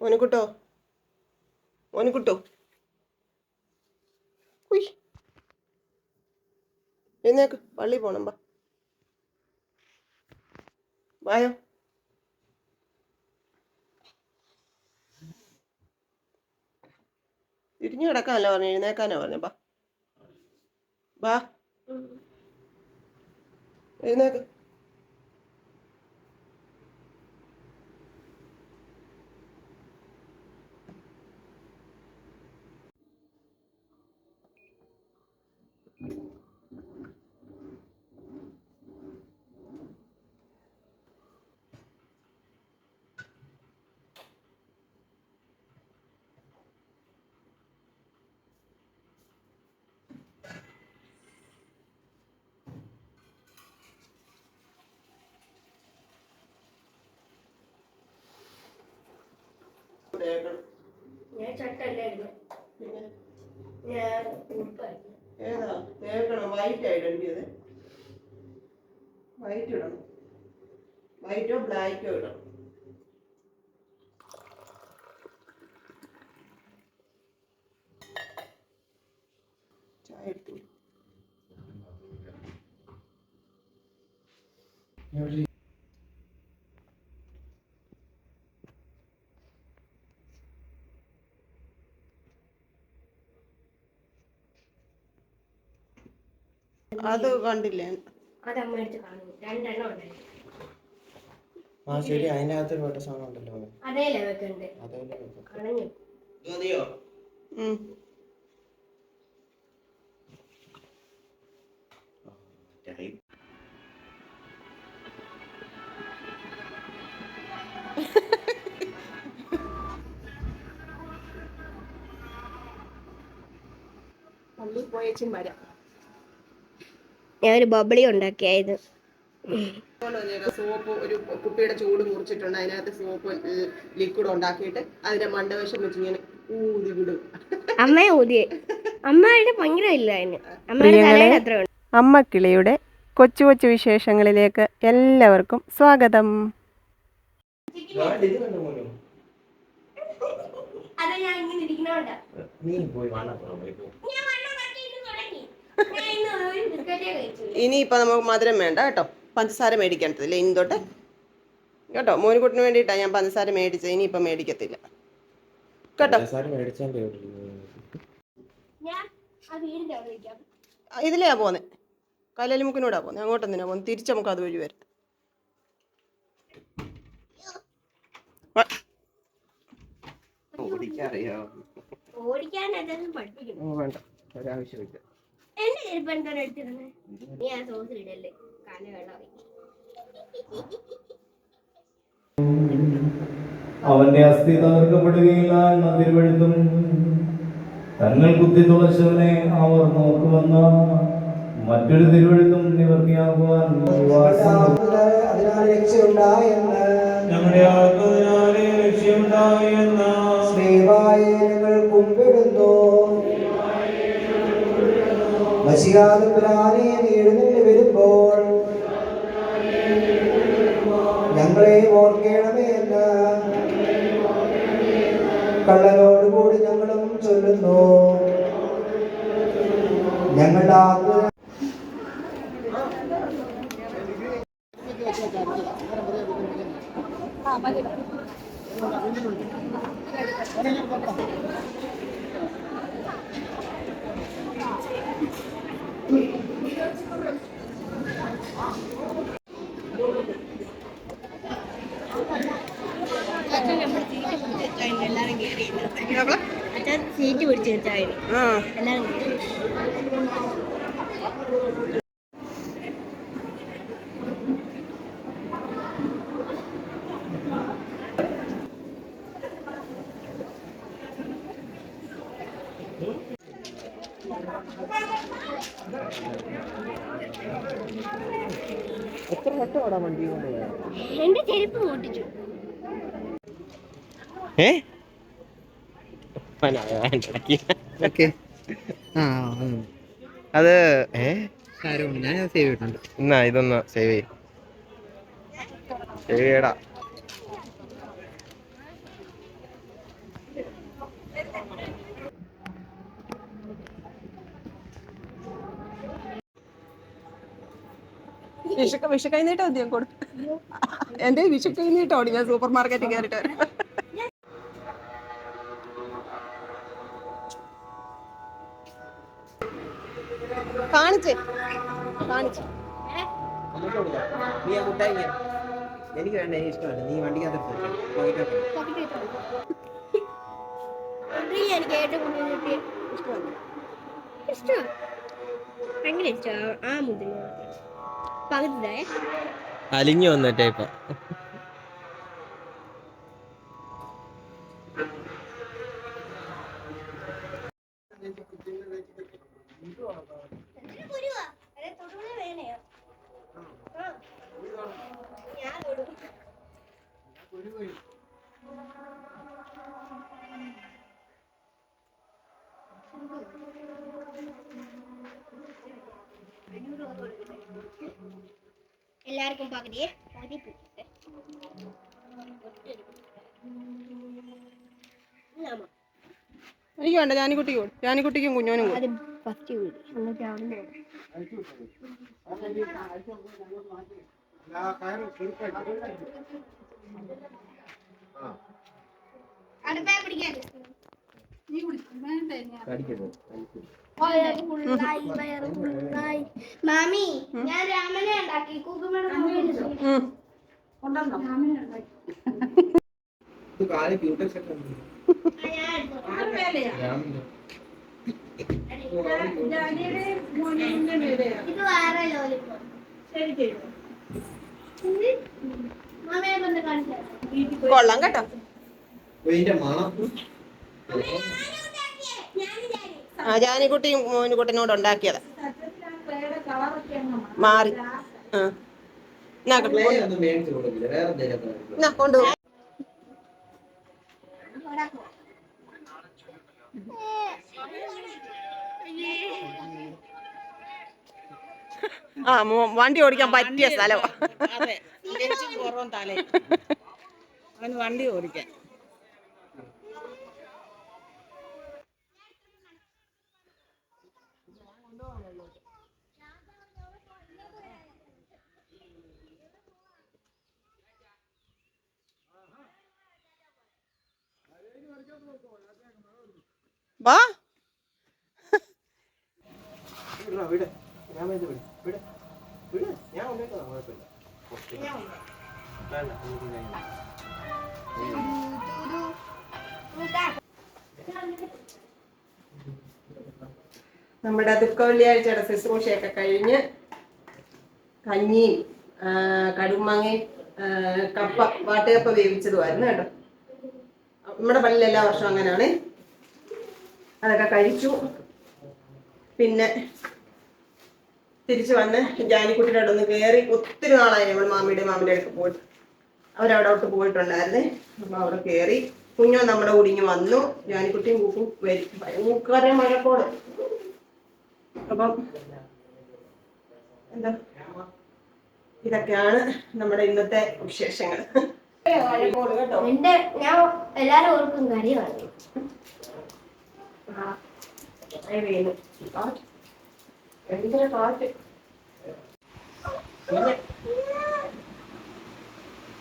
മോനിക്കുട്ടോ. മോനിക്കുട്ടോ. ഉയ്. എഴുന്നേക്ക് പള്ളി പോണം ബാ വായോ. തിരിഞ്ഞു കിടക്കാനല്ല പറഞ്ഞു എഴുന്നേക്കാനാ പറഞ്ഞു ബാ ബാ എഴുന്നേക്ക്. തേക്കണം. ഞാൻ ചട്ടല്ലായിരുന്നു. പിന്നെ ഞാൻ ഉടുപ്പായിരുന്നു ഏതാ? തേക്കണം വൈറ്റ് ഇടേണ്ടത് വൈറ്റ് ഇടണം. വൈറ്റോ ബ്ലാക്കോ ഇടണം. ചായ എടുത്തു. അത് കണ്ടില്ലേ? അത് അമ്മ എടുത്ത് കാണുന്നു. രണ്ടെണ്ണം ഉണ്ടായിരുന്നു. ആ ശരി. അതിനകത്ത് വട്ട സാധനം ഉണ്ടല്ലോ. വെക്കണ്ട് ഉണ്ട്. കളഞ്ഞു. പള്ളി പോയേച്ചും വരാം. ഞാൻ ഒരു ബബിളി ഉണ്ടാക്കിയായിരുന്നു. സോപ്പ് ഒരു കുപ്പിയുടെ ചൂട് മുറിച്ചിട്ടുണ്ട്. അതിനകത്ത് സോപ്പ് ലിക്വിഡ് ഉണ്ടാക്കിയിട്ട് അതിന്റെ മണ്ടവശം വെച്ച് ഇങ്ങനെ ഊതി വിടും. അമ്മയെ ഊതി. അമ്മയുടെ ഭയങ്കര ഇല്ല അതിന്. അത്ര അമ്മക്കിളിയുടെ കൊച്ചു കൊച്ചു വിശേഷങ്ങളിലേക്ക് എല്ലാവർക്കും സ്വാഗതം. അത് ഞാൻ ഇങ്ങനെ ഇരിക്കണോണ്ടാ. നീ പോയി വേണം ഇനിയിപ്പോൾ നമുക്ക് മധുരം വേണ്ട കേട്ടോ. പഞ്ചസാര മേടിക്കേണ്ടതില്ല ഇനി തൊട്ട്? കേട്ടോ? മോനുകുട്ടിന് വേണ്ടിയിട്ടാണ് ഞാൻ പഞ്ചസാര മേടിച്ചത്. ഇനിയിപ്പം മേടിക്കത്തില്ല. കേട്ടോ? ഇതിലെയാ പോന്നെ? കലലിമുക്കിനോടാ പോന്നെ? അങ്ങോട്ടെന്തിനാ പോന്നെ? തിരിച്ച് നമുക്ക് അതുവഴി വരാം. വ- ഓടിക്കാറിയോ? ഓടിക്കാൻ അതൊന്നും പഠിപ്പിക്കുന്നു ഓ, വേണ്ട. ഒരാവശ്യമില്ല. ചെരുപ്പ് എന്തോ എടുത്തിരുന്നേ നീ ആ സോസിൽ ഇടല്ലേ കാല വെള്ളമായി അവന്റെ അസ്ഥി തകർക്കപ്പെടുകയില്ല എന്ന തിരുവഴുത്തും തങ്ങൾ കുത്തി തുളച്ചവനെ അവർ നോക്കുമെന്ന മറ്റൊരു തിരുവഴുത്തും നിവർത്തിയാകുവാൻ ഞങ്ങളുടെ ആത്മവിനാലെ ലക്ഷ്യമുണ്ടായെന്ന സ്നേഹമായ ഞങ്ങൾ കുമ്പിടുന്നു. മഷിയാതമ്പുരാനെ എഴുന്നള്ളി വരുമ്പോൾ ഞങ്ങളെ ഓർക്കണമേ എന്ന് കള്ളനോടുകൂടി ഞങ്ങളും ചൊല്ലുന്നു. ഞങ്ങളുടെ ആത്മ അച്ഛൻ സീറ്റ് പിടിച്ച് വെച്ചായിരുന്നു. എത്ര വട്ടമാടാ വണ്ടി കൊണ്ട് എന്റെ ചെരുപ്പ് പൊട്ടിച്ചു. ഏ? ഓക്കെ. ആ അത് ഏ? ഞാൻ സേവ് ചെയ്തിട്ടുണ്ട്. എന്നാ ഇതൊന്ന് സേവ് ചെയ്യും. സേവ് ചെയ്യടാ. വിഷക്ക വിഷക്കൈ നീട്ടം കൊടുത്തു എന്റെ വിഷക്കൈ നീട്ടം ഞാൻ സൂപ്പർ മാർക്കറ്റിൽ കയറിട്ട് വരാം. എനിക്ക് വേണ്ട എനിക്ക് ഇഷ്ടമല്ല. നീ വണ്ടിക്കകത്ത് പോക്കറ്റ് എനിക്ക് ഏറ്റവും കൂടുതൽ കിട്ടിയ ഇഷ്ടമാണ് ഇഷ്ടമാണ് ഭയങ്കര ഇഷ്ടമാണ് ആ അലിഞ്ഞു വന്ന ടൈപ്പാ എല്ലാവർക്കും പകുതിയെ പകുതി പൂക്കട്ടെ എനിക്ക് വേണ്ട ജാനിക്കുട്ടിക്ക് കൊടു. ജാനിക്കുട്ടിക്കും കുഞ്ഞോനും കൊടു. ഫസ്റ്റ് വീട്. എന്നിട്ട് അവിടെ അടുപ്പേ പിടിക്കാൻ മാമി ഞാൻ രാമനെ ഉണ്ടാക്കി. ഇത് വേറെ കാണിച്ചു കൊള്ളാം കേട്ടോ. മണം ആ ജാനിക്കുട്ടിയും മോനുകുട്ടനോട് ഉണ്ടാക്കിയതാ. മാറി. ആ. എന്നാ കൊണ്ട് ആ മോ- വണ്ടി ഓടിക്കാൻ പറ്റിയ സ്ഥലം വണ്ടി ഓടിക്കാൻ വാ വിടാ, വിട്. ഞാൻ വരുന്നത് വിട്. വിട്. വിട്. ഞാൻ കൊണ്ടുപോയിക്കോളാം, കുഴപ്പമില്ല. വേണ്ട, എനിക്ക് നമ്മുടെ ദുഃഖ വെള്ളിയാഴ്ചയുടെ ശുശ്രൂഷയൊക്കെ കഴിഞ്ഞ് കഞ്ഞിയും കടുമങ്ങയും കപ്പ വാട്ടുകപ്പ വേവിച്ചതുമായിരുന്നു കേട്ടോ. നമ്മുടെ പള്ളിയിൽ എല്ലാ വർഷവും അങ്ങനെയാണ്. അതൊക്കെ കഴിച്ചു. പിന്നെ തിരിച്ചു വന്ന് ജാനിക്കുട്ടിയുടെ അവിടെ ഒന്ന് കയറി ഒത്തിരി നാളായി നമ്മൾ മാമിയുടെ മാമിയുടെ അടുത്ത് പോയിട്ട് അവരവിടോട്ട് പോയിട്ടുണ്ടായിരുന്നേ. അപ്പൊ അവിടെ കയറി കുഞ്ഞോ നമ്മുടെ കൂടി ഇങ്ങ് വന്നു. ജാനിക്കുട്ടിയും വരും. മൂക്കാരെ മഴക്കോട് അപ്പം എന്താ? ഇതൊക്കെയാണ് നമ്മുടെ ഇന്നത്തെ വിശേഷങ്ങൾ. കേട്ടോ ഞാൻ എല്ലാരും ഓർക്കും കാര്യമാണ് പെയ്യുന്നു. കാറ്റ്. ഭയങ്കര കാറ്റ്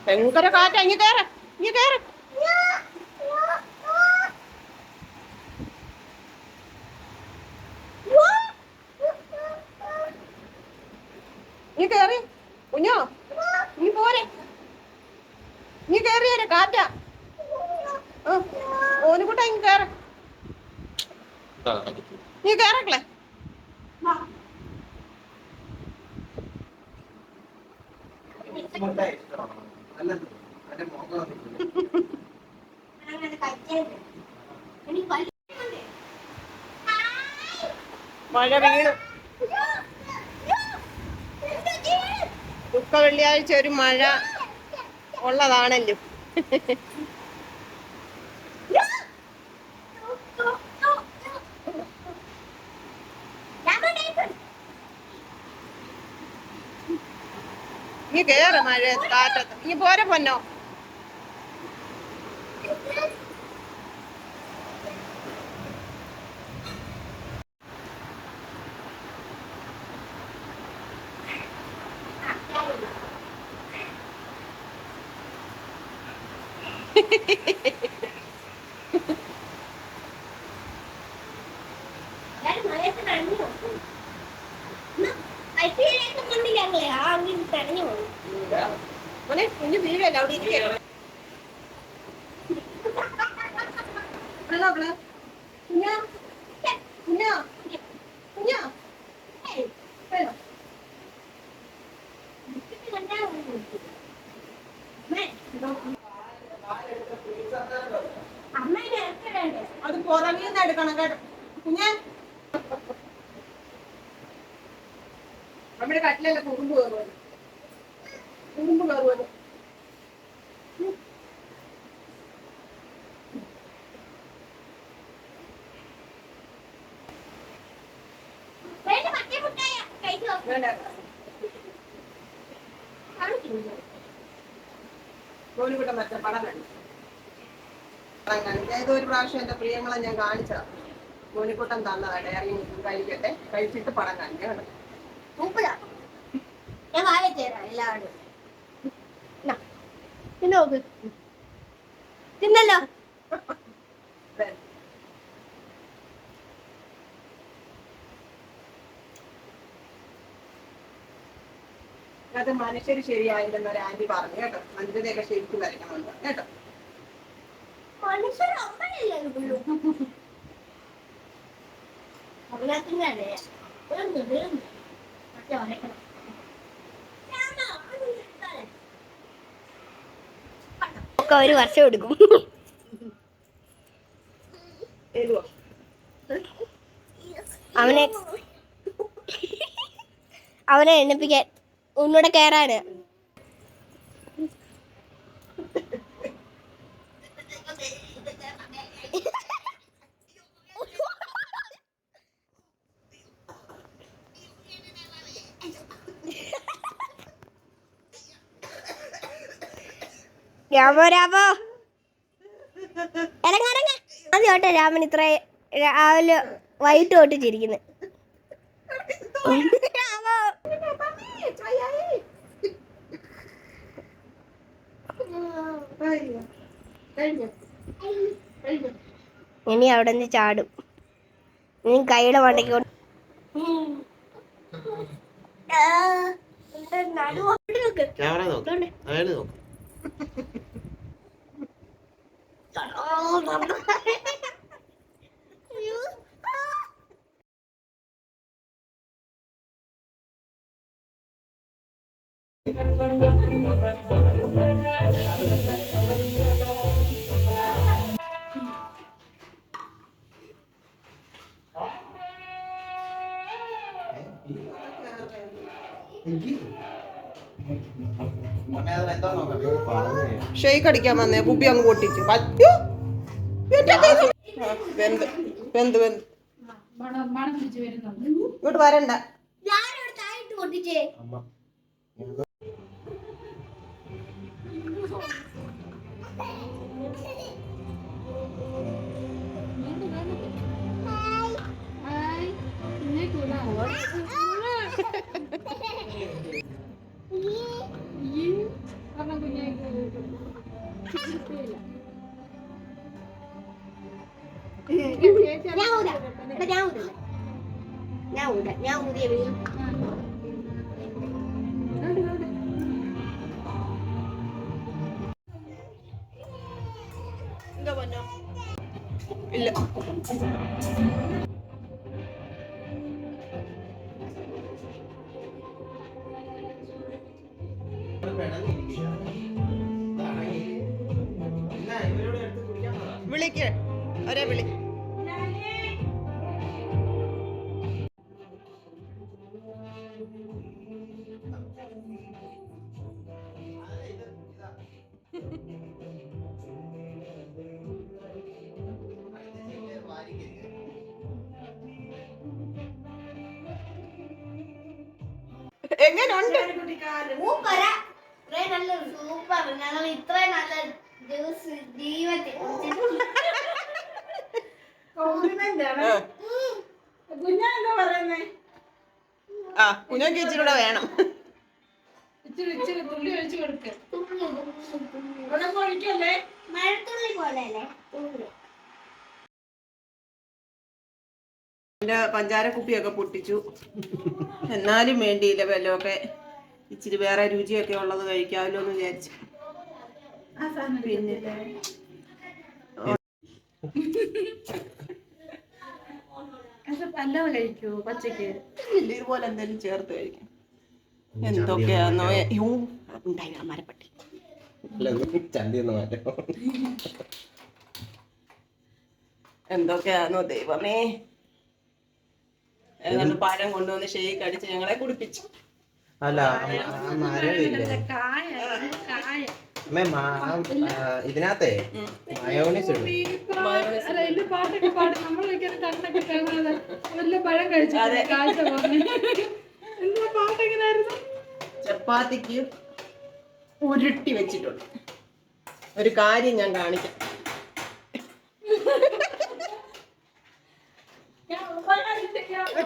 ഭയങ്കര കാറ്റാ ഇങ്ങ് കേറ ഇങ്ങ് കേറ. നീ കേറി. കുഞ്ഞോ നീ പോരെ. നീ കേറിയേ കാറ്റാ. ഓനുകൂട്ട ഇങ്ങ് കേറ. നീ മഴ വീണു. ദുഃഖ വെള്ളിയാഴ്ച ഒരു മഴ ഉള്ളതാണല്ലോ. നീ കേറ മഴ കാറ്റത്ത് ഇനി പോരെ പൊന്നോ എല്ലാരും മഴയത്ത് നനഞ്ഞു പോകും. എന്നാ, ഐപിഎല്ലിലേക്ക് കണ്ടില്ലേ ഞങ്ങൾ? ആ അങ്ങനെ നനഞ്ഞു പോകും. മോനെ കുഞ്ഞു വീഴല്ല അവിടെ ഇരിക്കുക കുഞ്ഞാ കുഞ്ഞാ കുഞ്ഞാ ഏയ്, വേണോ ഇത് കണ്ടാ മതി. അമ്മേ, അമ്മേനെ ഇറക്കിടണ്ടേ? അത് പുറകിൽ നിന്ന് എടുക്കണം കേട്ടോ കുഞ്ഞാ നമ്മുടെ കട്ടിലല്ല കുറുമ്പ് കയറുമല്ലോ കുറുമ്പ് കയറുമല്ലോ. ജോലിക്കൂട്ടം പടം കണ്ടു. പടം ഏതോ ഒരു പ്രാവശ്യം എന്റെ പ്രിയങ്ങളെ ഞാൻ കാണിച്ചതാ ജോലിക്കൂട്ടം തന്നതാ. ഡയറി കഴിക്കട്ടെ. കഴിച്ചിട്ട് പടം കാണിക്കാം കേട്ടോ. ഞാൻ വായ തരാം എല്ലാവരും. നോക്ക്. തിന്നല്ലോ. അത് മനുഷ്യര് ശരിയായില്ലെന്ന് ഒരു ആന്റി പറഞ്ഞു കേട്ടോ. മനുഷ്യരെയൊക്കെ ശരിക്കും വരണമെന്ന് കേട്ടോ? മനുഷ്യർ അമ്മയല്ലേ വേണ്ട, വേണ്ട. മറ്റേ വരയ്ക്കണം. രാമ, അത് നിർത്താതെ. ഒക്കെ ഒരു വർഷം എടുക്കും. അവനെ അവനെ എണ്ണിപ്പിക്കാൻ ഒന്നുകൂടെ കയറാന് രാമോ രാമോ. ഇറങ്ങ. ആദ്യമായിട്ട് രാമൻ ഇത്ര രാവിലെ വൈകിട്ട് തൊട്ട് ചിരിക്കുന്നത് ഇനി അവിടെ നിന്ന് ചാടും. ഇനി കൈയുടെ മണ്ടയ്ക്ക് കൊണ്ട് നടുവോട്ട് നോക്ക്. ക്യാമറ നോക്ക്. Oh, mama. you. ഷെയ്ക്ക് അടിക്കാൻ വന്നേ. കുപ്പി അങ്ങ് പൊട്ടിച്ചു. പറ്റൂ വെന്ത് വെന്ത് വെന്ത്. ഇങ്ങോട്ട് വരണ്ട. പൊട്ടിച്ചേ വിളിക്ക്. ഒരേ വിളി. ആ കുഞ്ഞോക്ക് ഇച്ചിരി കൂടെ വേണം. ഇച്ചിരി ഇച്ചിരി തുള്ളി ഒഴിച്ചു കൊടുക്ക്. ഇവിടെ ഒഴിക്കല്ലേ? മഴത്തുള്ളി പോലെ അല്ലേ തുള്ളി എന്റെ പഞ്ചാര കുപ്പിയൊക്കെ പൊട്ടിച്ചു. എന്നാലും വേണ്ടിയില്ല വല്ലതൊക്കെ ഇച്ചിരി വേറെ രുചിയൊക്കെ ഉള്ളത് കഴിക്കാമല്ലോ എന്ന് വിചാരിച്ചു. പിന്നെ പല്ല കഴിക്കൂ പച്ചക്ക്? ഇല്ല, ഇതുപോലെ എന്തെങ്കിലും ചേർത്ത് കഴിക്കാം. എന്തൊക്കെയാന്നോ യൂ മരപ്പട്ടി. എന്തൊക്കെയാന്നോ ദൈവമേ. ഏതാണ്ട് പഴം കൊണ്ടുവന്ന് ഷെയ്ക്ക് അടിച്ച് ഞങ്ങളെ കുടിപ്പിച്ചു. അല്ല കായ കായ. മാ- ആ, ഇതിനകത്തെ മയോണീസ് ഇടും. അല്ല എന്റെ പാട്ടൊക്കെ പാടും നമ്മളൊക്കെ കണ്ണൊക്കെ കാണാതെ വല്ല പഴം കഴിച്ചു കാഴ്ച പറഞ്ഞു എന്താ പാട്ട് എങ്ങനെയായിരുന്നു ചപ്പാത്തിക്ക് ഉരുട്ടി വെച്ചിട്ടുണ്ട്. ഒരു കാര്യം ഞാൻ കാണിക്കാം.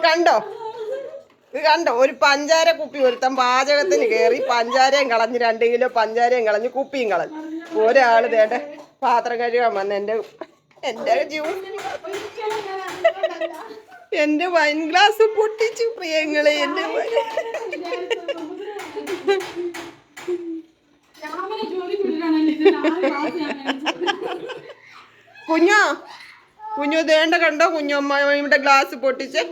കണ്ടോ? ഇത് കണ്ടോ ഒരു പഞ്ചാര കുപ്പി ഒരുത്തൻ പാചകത്തിന് കയറി പഞ്ചാരയും കളഞ്ഞ് രണ്ട് കിലോ പഞ്ചാരയും കളഞ്ഞ് കുപ്പിയും കളഞ്ഞു. ഒരാൾ ദേണ്ട പാത്രം കഴുകാൻ വന്ന് എന്റെ എന്റെ ജീവൻ എന്റെ വൈൻ ഗ്ലാസ് പൊട്ടിച്ചു പ്രിയങ്ങളെ എന്റെ കുഞ്ഞോ കുഞ്ഞു ദേണ്ട കണ്ടോ കുഞ്ഞമ്മ ഇവിടെ ഗ്ലാസ് പൊട്ടിച്ച്.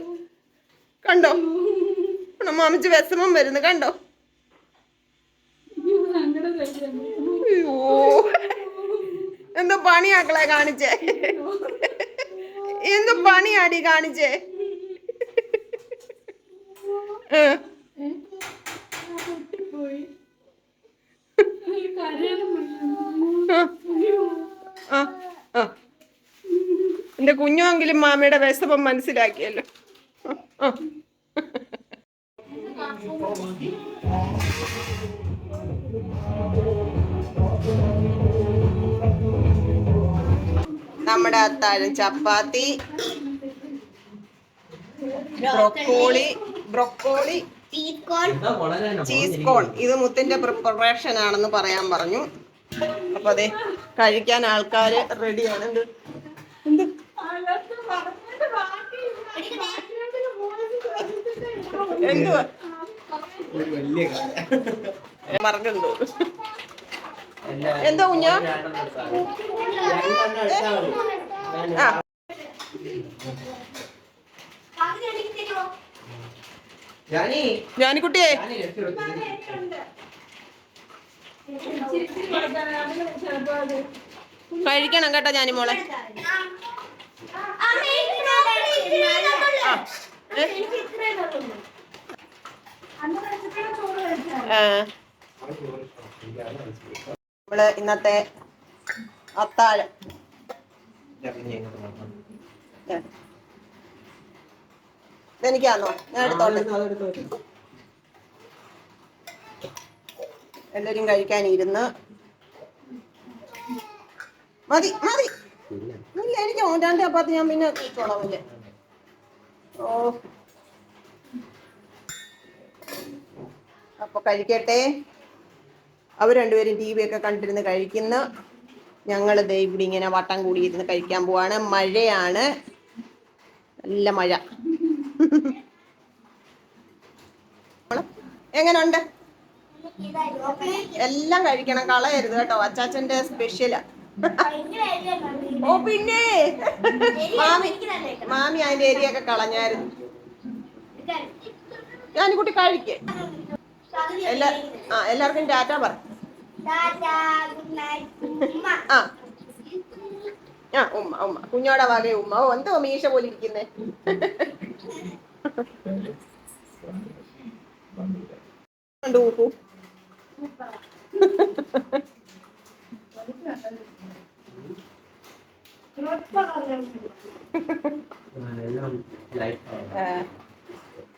കണ്ടോ? മാമിച്ച് വിഷമം വരുന്നു കണ്ടോ? അയ്യോ. എന്തോ പണിയാക്കളെ കാണിച്ചേ. എന്തോ പണിയാടി കാണിച്ചേ. എന്റെ കുഞ്ഞുമെങ്കിലും മാമയുടെ വിഷമം മനസ്സിലാക്കിയല്ലോ. ആ, അത്താഴം ചപ്പാത്തി ബ്രൊക്കോളി ബ്രൊക്കോളി ചീസ് കോൺ. ഇത് മുത്തിന്റെ പ്രിപ്പറേഷൻ ആണെന്ന് പറയാൻ പറഞ്ഞു. അപ്പൊ അതെ കഴിക്കാൻ ആൾക്കാര് റെഡിയാണ് എന്ത്? എന്ത്? എന്തുവാ? ഒരു വലിയ മറന്നു എന്താ കുഞ്ഞ ജാനിക്കുട്ടിയെ ഞാനീ കഴിക്കണം കേട്ടോ ജാനി മോളെ. നമ്മൾ ഇന്നത്തെ അത്താഴം. ഇതെനിക്കാന്നോ ഞാൻ എടുത്തോട്ടെ. എല്ലാരും കഴിക്കാൻ കഴിക്കാനിരുന്ന്. മതി മതി. ഇല്ല. എനിക്ക് രണ്ട് ചപ്പാത്തി ഞാൻ പിന്നെ ഓ. അപ്പൊ കഴിക്കട്ടെ. അവർ രണ്ടുപേരും ടി വി ഒക്കെ കണ്ടിരുന്ന് കഴിക്കുന്ന. ഞങ്ങൾ ദേ ഇവിടെ ഇങ്ങനെ വട്ടം കൂടിയിരുന്ന് കഴിക്കാൻ പോവാണ്. മഴയാണ്. നല്ല മഴ. എങ്ങനുണ്ട്? എല്ലാം കഴിക്കണം. കളയരുത് കേട്ടോ. അച്ചാച്ചന്റെ സ്പെഷ്യലാ ഓ പിന്നെ. മാമി മാമി അതിന്റെ ഏരിയ ഒക്കെ കളഞ്ഞായിരുന്നു. ഞാനിക്കുട്ടി കഴിക്കേ. എല്ലാ ആ എല്ലാവർക്കും ഡാറ്റ പറ. ആ. ആ ഉമ്മ ഉമ്മ. കുഞ്ഞോടെ വക ഉമ്മ. ഓ എന്തോ മീശ പോലെ ഇരിക്കുന്നേ.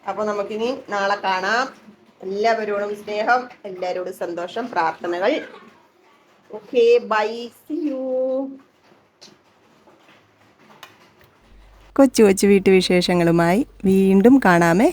അപ്പൊ നമുക്കിനി നാളെ കാണാം. എല്ലാവരോടും സ്നേഹം എല്ലാവരോടും സന്തോഷം പ്രാർത്ഥനകൾ. ഓക്കെ ബൈ സി യു കൊച്ചു കൊച്ചു വീട്ടുവിശേഷങ്ങളുമായി വീണ്ടും കാണാമേ.